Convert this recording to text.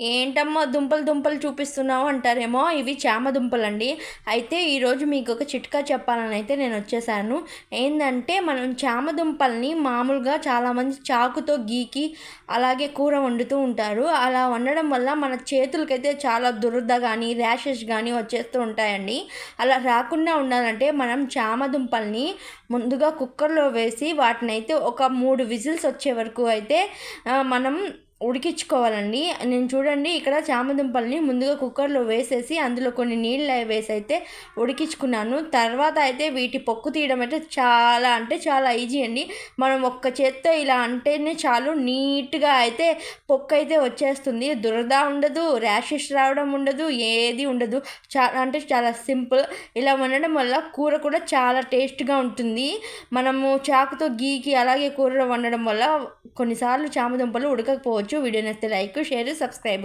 ఏంటమ్మా దుంపలు దుంపలు చూపిస్తున్నావు అంటారేమో ఇవి చామ దుంపలండి. అయితే ఈరోజు మీకు ఒక చిట్కా చెప్పాలని అయితే నేను వచ్చేసాను. ఏంటంటే మనం చామ దుంపల్ని మామూలుగా చాలామంది చాకుతో గీకి అలాగే కూర వండుతూ ఉంటారు. అలా వండడం వల్ల మన చేతులకైతే చాలా దురద కానీ ర్యాషెస్ కానీ వచ్చేస్తూ ఉంటాయండి. అలా రాకుండా ఉండాలంటే మనం చామ దుంపల్ని ముందుగా కుక్కర్లో వేసి వాటిని అయితే ఒక మూడు విజిల్స్ వచ్చే వరకు అయితే మనం ఉడికించుకోవాలండి. నేను చూడండి ఇక్కడ చామదుంపల్ని ముందుగా కుక్కర్లో వేసేసి అందులో కొన్ని నీళ్ళు వేసి అయితే ఉడికించుకున్నాను. తర్వాత అయితే వీటి పొక్కు తీయడం అయితే చాలా అంటే చాలా ఈజీ అండి. మనం ఒక్క చేత్తో ఇలా అంటేనే చాలు నీట్గా అయితే పొక్కు అయితే వచ్చేస్తుంది. దురద ఉండదు ర్యాషెస్ రావడం ఉండదు ఏది ఉండదు. చాలా అంటే చాలా సింపుల్. ఇలా వండడం వల్ల కూర కూడా చాలా టేస్ట్గా ఉంటుంది. మనము చాకుతో గీకి అలాగే కూర వండడం వల్ల కొన్నిసార్లు చామదుంపలు ఉడకకపోవచ్చు. પહોંચો વિડીયોને લઈક શેર સબસ્ક્રાઈબ